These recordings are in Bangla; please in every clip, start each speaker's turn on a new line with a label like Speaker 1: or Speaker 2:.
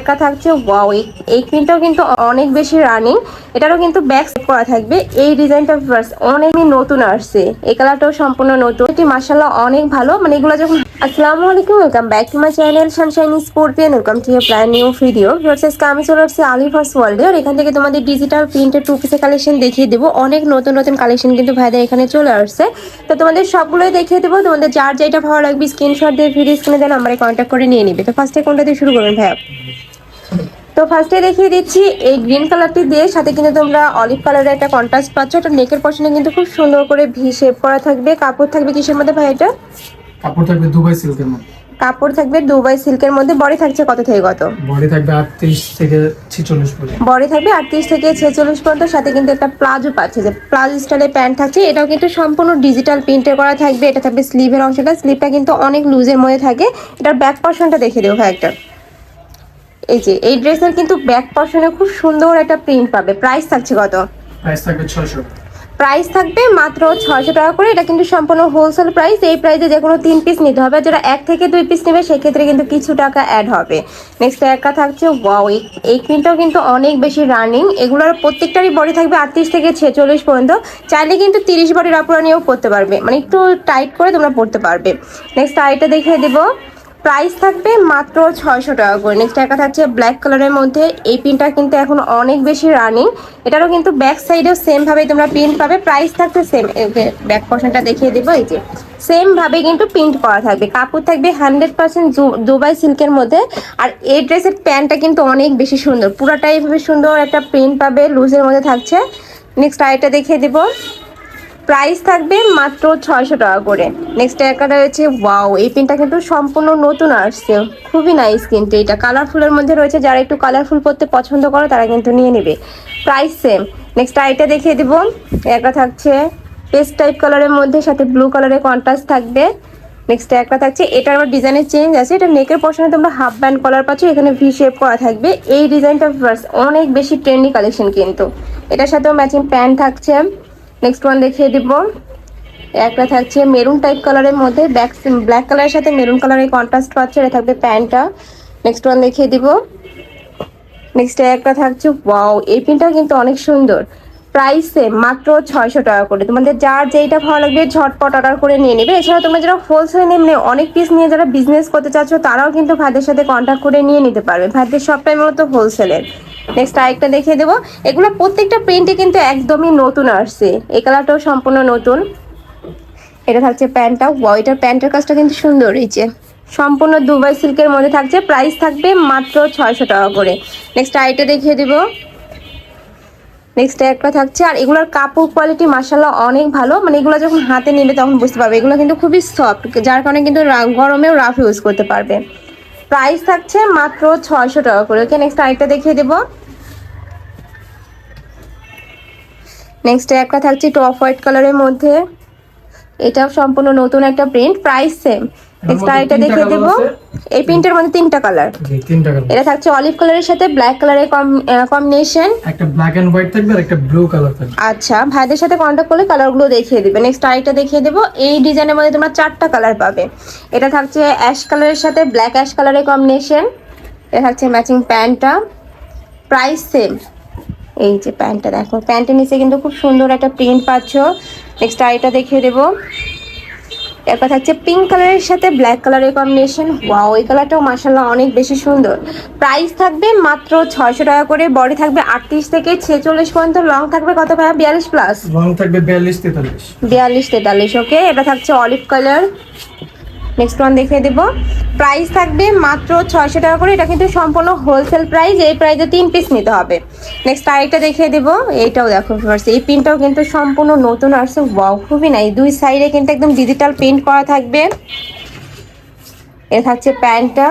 Speaker 1: একা থাকছে ওয়াও এই প্রিন্টটাও কিন্তু অনেক বেশি রানিং এটারও কিন্তু ব্যাক করা থাকবে। এই ডিজাইনটা অনেক নতুন আসছে। এই কালারটাও সম্পূর্ণ নতুন। এটি মাসাল্লাহ অনেক ভালো মানে এগুলো যখন আসসালামু আলাইকুম welcome back to my channel Sunshine Sportian welcome to your plan new video ভার্সেসকে আমি চলে আসছি আলিফার্স ওয়ার্ল্ডে আর এখান থেকে তোমাদের ডিজিটাল প্রিন্টের টু পিসের কালেকশন দেখিয়ে দেবো। অনেক নতুন নতুন কালেকশন কিন্তু ভাইদের এখানে চলে আসছে। তো তোমাদের সবগুলোই দেখিয়ে দেবো। তোমাদের যার যেটা ভালো লাগবে স্ক্রিনশট দিয়ে ভিডিও স্ক্রিনে দেন নাম্বারে কন্ট্যাক্ট করে নিয়ে নিবে। তো ফার্স্টে কোনটা দিয়ে শুরু করবেন ভাইয়া? তো ফার্স্টে দেখিয়ে দিচ্ছি এই গ্রিন কালারটি দিয়ে সাথে কিন্তু তোমরা অলিভ কালারের একটা কন্ট্রাস্ট পাচ্ছ। এটা নেকের পশনে কিন্তু খুব সুন্দর করে ভি শেপ করা থাকবে। কাপড় থাকবে কিসের মধ্যে ভাই এটা?
Speaker 2: কাপড় থাকবে দুবাই সিল্কের মধ্যে।
Speaker 1: কাপড় থাকবে দুবাই সিল্কের মধ্যে। বডি থাকছে কত থেকে কত?
Speaker 2: বডি থাকবে আটত্রিশ থেকে ছিচল্লিশ পর্যন্ত।
Speaker 1: বডি থাকবে আটত্রিশ থেকে ছেচল্লিশ পর্যন্ত। সাথে কিন্তু একটা প্লাজো পাচ্ছে যে প্লাজো স্টাইলের প্যান্ট থাকছে। এটাও কিন্তু সম্পূর্ণ ডিজিটাল প্রিন্টে করা থাকবে। এটা থাকবে স্লিভের অংশটা। স্লিভটা কিন্তু অনেক লুজের মধ্যে থাকে। এটার ব্যাক পর্শনটা দেখে দেবো ভাই একটা। এই যে এই ড্রেসের কিন্তু ব্যাক পর্শনে খুব সুন্দর একটা প্রিন্ট পাবে। প্রাইস থাকছে কত?
Speaker 2: প্রাইস থাকবে ছয়শো।
Speaker 1: প্রাইস থাকবে মাত্র ছয়শো টাকা করে। এটা কিন্তু সম্পূর্ণ হোলসেল প্রাইস এই প্রাইসে যে কোনো তিন পিস নিতে হবে। যারা এক থেকে দুই পিস নেবে সেক্ষেত্রে কিন্তু কিছু টাকা অ্যাড হবে। নেক্সট একটা থাকছে ওয়াও এই প্রিন্টটাও কিন্তু অনেক বেশি রানিং এগুলোর প্রত্যেকটারই বডি থাকবে আটত্রিশ থেকে ছেচল্লিশ পর্যন্ত। চাইলে কিন্তু তিরিশ বডির আপুরা নিয়েও পড়তে পারবে। মানে একটু টাইট করে তোমরা পড়তে পারবে। নেক্সট আইটা দেখিয়ে দেবো। প্রাইস থাকবে মাত্র ছয়শো টাকা করে। নেক্সট একটা থাকছে ব্ল্যাক কালারের মধ্যে। এই পিনটা কিন্তু এখন অনেক বেশি রানিং এটারও কিন্তু ব্যাক সাইডেও সেম ভাবে তোমরা প্রিন্ট পাবে। প্রাইস থাকছে সেম ব্যাক পোর্শনটা দেখিয়ে দেবো, এই যে। সেমভাবে কিন্তু প্রিন্ট করা থাকবে। কাপড় থাকবে হান্ড্রেড পার্সেন্ট দুবাই সিল্কের মধ্যে। আর এই ড্রেসের প্যান্টটা কিন্তু অনেক বেশি সুন্দর। পুরোটাই ভাবে সুন্দর একটা প্রিন্ট পাবে লুজের মধ্যে থাকছে। নেক্সট আইটা দেখিয়ে দেবো। প্রাইস থাকবে মাত্র ছয়শো টাকা করে। নেক্সট একটা রয়েছে ওয়াও এই পেনটা কিন্তু সম্পূর্ণ নতুন আসছে। খুবই নাইস কিন্তু এটা কালারফুলের মধ্যে রয়েছে, যারা একটু কালারফুল পড়তে পছন্দ করে, তারা কিন্তু নিয়ে নেবে। প্রাইস সেম নেক্সট আইটা দেখিয়ে দেবো। একটা থাকছে পেস্ট টাইপ কালারের মধ্যে, সাথে ব্লু কালারের কন্ট্রাস্ট থাকবে। নেক্সট একটা থাকছে, এটার আবার ডিজাইনের চেঞ্জ আছে। এটা নেকের পশনে তোমরা হাফ ব্যান্ড কলার পাচ্ছ, এখানে ভি শেপ করা থাকবে। এই ডিজাইনটা অনেক বেশি ট্রেন্ডি কালেকশন কিন্তু। এটার সাথেও ম্যাচিং প্যান্ট থাকছে। নেক্সট ওয়ান দেখিয়ে দিব। একটা থাকছে মেরুন টাইপ কালারের মধ্যে ব্যাক ব্ল্যাক কালারের সাথে মেরুন কালারের কন্ট্রাস্ট পাচ্ছে, এটা থাকবে প্যান্টটা। নেক্সট ওয়ান দেখিয়ে দিব। নেক্সট একটা থাকছে ওয়াও এই পিনটা কিন্তু অনেক সুন্দর। প্রাইসে মাত্র ছয়শো টাকা করে। তোমাদের যার যেইটা ভালো লাগবে ঝটপট অর্ডার করে নিয়ে নেবে। এছাড়া তোমরা যারা হোলসেল নেমে অনেক পিস নিয়ে যারা বিজনেস করতে চাচ্ছ, তারাও কিন্তু ভাইদের সাথে কন্ট্যাক্ট করে নিয়ে নিতে পারবে। ভাইদের সবটাই মূলত হোলসেলের নেক্সট আরেকটা দেখিয়ে দেবো। এগুলো প্রত্যেকটা প্রিন্টে কিন্তু একদমই নতুন আসছে। এই কালারটাও সম্পূর্ণ নতুন। এটা থাকছে প্যান্টটা ওয়াও এটার প্যান্টের কাজটা কিন্তু সুন্দর হয়েছে। সম্পূর্ণ দুবাই সিল্কের মধ্যে থাকছে। প্রাইস থাকবে মাত্র ছয়শো টাকা করে। নেক্সট আরেকটা দেখিয়ে দেবো। নেক্সট একটা থাকছে। আর এগুলোর কাপড় কোয়ালিটি মাসাল্লাহ অনেক ভালো। মানে এগুলো যখন হাতে নেবে তখন বুঝতে পারবে। এগুলো কিন্তু খুবই সফট যার কারণে কিন্তু গরমেও রাফ ইউজ করতে পারবে। প্রাইস থাকছে মাত্র ছয়শো টাকা করে। ওকে নেক্সট আরেকটা দেখিয়ে দেবো। নেক্সট একটা থাকছে টপ হোয়াইট কালারের মধ্যে। এটাও সম্পূর্ণ নতুন একটা প্রিন্ট প্রাইস সেম
Speaker 2: তিনটা
Speaker 1: দেখিয়ে দেবো। এই প্রিন্টের মধ্যে তিনটা কালার
Speaker 2: তিনটা কালার
Speaker 1: এটা থাকছে অলিভ কালারের সাথে ব্ল্যাক কালারের কম্বিনেশন
Speaker 2: একটা ব্ল্যাক এন্ড হোয়াইট থাকবে আর একটা ব্লু কালার থাকবে।
Speaker 1: আচ্ছা ভাইদের সাথে কন্ট্যাক্ট করলে কালারগুলো দেখিয়ে দিবে। নেক্সট আরেকটা দেখিয়ে দেবো। এই ডিজাইনের মধ্যে তোমরা চারটা কালার পাবে। এটা থাকছে অ্যাশ কালারের সাথে ব্ল্যাক অ্যাশ কালারের কম্বিনেশন এটা থাকছে ম্যাচিং প্যান্টটা। প্রাইস সেম এই যে প্যান্টটা দেখো। প্যান্টের নিচে কিন্তু খুব সুন্দর একটা প্রিন্ট পাচ্ছ। নেক্সট আরেকটা দেখিয়ে দেবো। এরপর থাকছে পিঙ্ক কালারের সাথে ব্ল্যাক কালারের কম্বিনেশন ওয়াও এই কালারটাও মাসাল্লাহ অনেক বেশি সুন্দর। প্রাইস থাকবে মাত্র ছয়শো টাকা করে বডি থাকবে আটত্রিশ থেকে ছেচল্লিশ পর্যন্ত লং থাকবে কত ভাইয়া? বিয়াল্লিশ প্লাস
Speaker 2: লং থাকবে বিয়াল্লিশ তেতাল্লিশ।
Speaker 1: বিয়াল্লিশ তেতাল্লিশ ওকে এটা থাকছে অলিভ কালার নেক্সট ওয়ান দেখিয়ে দেবো। প্রাইস থাকবে মাত্র ছয়শো টাকা করে। এটা কিন্তু সম্পূর্ণ হোলসেল প্রাইস এই প্রাইসে তিন পিস নিতে হবে। নেক্সট আরেকটা দেখিয়ে দেবো। এইটাও দেখো এই প্রিন্টটাও কিন্তু সম্পূর্ণ নতুন আসছে ওয়াও খুবই নাই দুই সাইডে কিন্তু একদম ডিজিটাল প্রিন্ট করা থাকবে। এ থাকছে প্যান্টটা।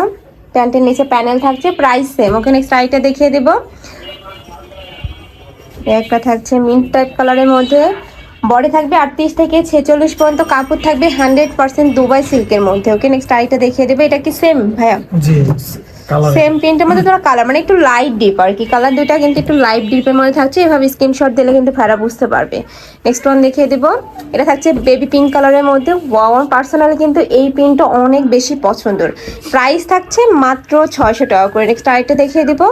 Speaker 1: প্যান্টের নিচে প্যানেল থাকছে। প্রাইস সেম ওকে নেক্সট আরেকটা দেখিয়ে দেবো। একটা থাকছে মিন্ট টাইপ কালারের মধ্যে। বডি থাকবে আটত্রিশ থেকে ছেচল্লিশ পর্যন্ত কাপড় থাকবে হান্ড্রেড পার্সেন্ট দুবাই সিল্কের মধ্যে ওকে নেক্সট আরেকটা দেখিয়ে দেবে এটা কি সেম ভাইয়া? সেম প্রিন্টের মধ্যে তোরা কালার মানে একটু লাইট ডিপ আর কি। কালার দুইটা কিন্তু একটু লাইট ডিপের মধ্যে থাকছে এভাবে স্ক্রিনশট দিলে কিন্তু ফেরা বুঝতে পারবে। নেক্সট ওয়ান দেখিয়ে দেবো এটা থাকছে বেবি পিঙ্ক কালারের মধ্যে। ওয়ান পার্সোনালি কিন্তু এই প্রিন্টটা অনেক বেশি পছন্দের। প্রাইস থাকছে মাত্র ছয়শো টাকা করে। নেক্সট আরেকটা দেখিয়ে দেবো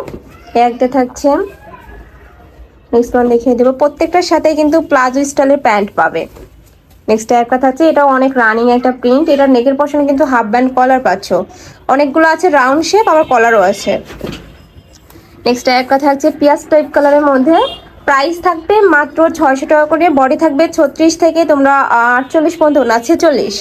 Speaker 1: একটা থাকছে নেক্সট ওয়ান দেখিয়ে দেবো। প্রত্যেকটার সাথে কিন্তু প্লাজো স্টাইলের প্যান্ট পাবে। নেক্সট একটা থাকছে এটাও অনেক রানিং একটা প্রিন্ট এটার নেকের পশনে কিন্তু হাফ ব্যান্ড কলার পাচ্ছ। অনেকগুলো আছে রাউন্ড শেপ আবার কলারও আছে। নেক্সট একটা থাকছে পিয়াজ টাইপ কালারের মধ্যে প্রাইস থাকবে মাত্র ছয়শো টাকা করে। বডি থাকবে ছত্রিশ থেকে তোমরা আটচল্লিশ পর্যন্ত না, ছেচল্লিশ।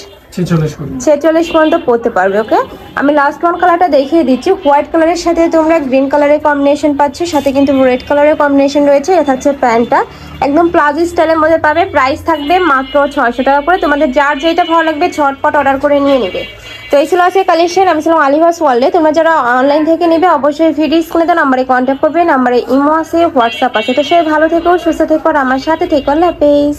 Speaker 1: ছেচল্লিশ পর্যন্ত। পড়তে পারবে, ওকে? আমি লাস্ট ওয়ান কালারটা দেখিয়ে দিচ্ছি। হোয়াইট কালারের সাথে তোমরা গ্রিন কালারের কম্বিনেশন পাচ্ছ, সাথে কিন্তু রেড কালারের কম্বিনেশন রয়েছে, এটা থাকছে প্যান্টটা। একদম প্লাজো স্টাইলের মধ্যে পাবে প্রাইস থাকবে মাত্র ছয়শো টাকা করে। তোমাদের যার যেটা ভালো লাগবে, ঝটপট অর্ডার করে নিয়ে নেবে। তো এই ছিল আজকে কালেকশন আমি ছিলাম আলিভাস ওয়ার্ল্ডে। তোমরা যারা অনলাইন থেকে নেবে, অবশ্যই ভিডিও স্ক্রিনে তো নাম্বারে কন্ট্যাক্ট করবে নাম্বারে ইমো আছে হোয়াটসঅ্যাপ আছে। তো সবাই ভালো থেকো, সুস্থ থেকো, আর আমার সাথে থেকো। আল্লাহ হাফেজ।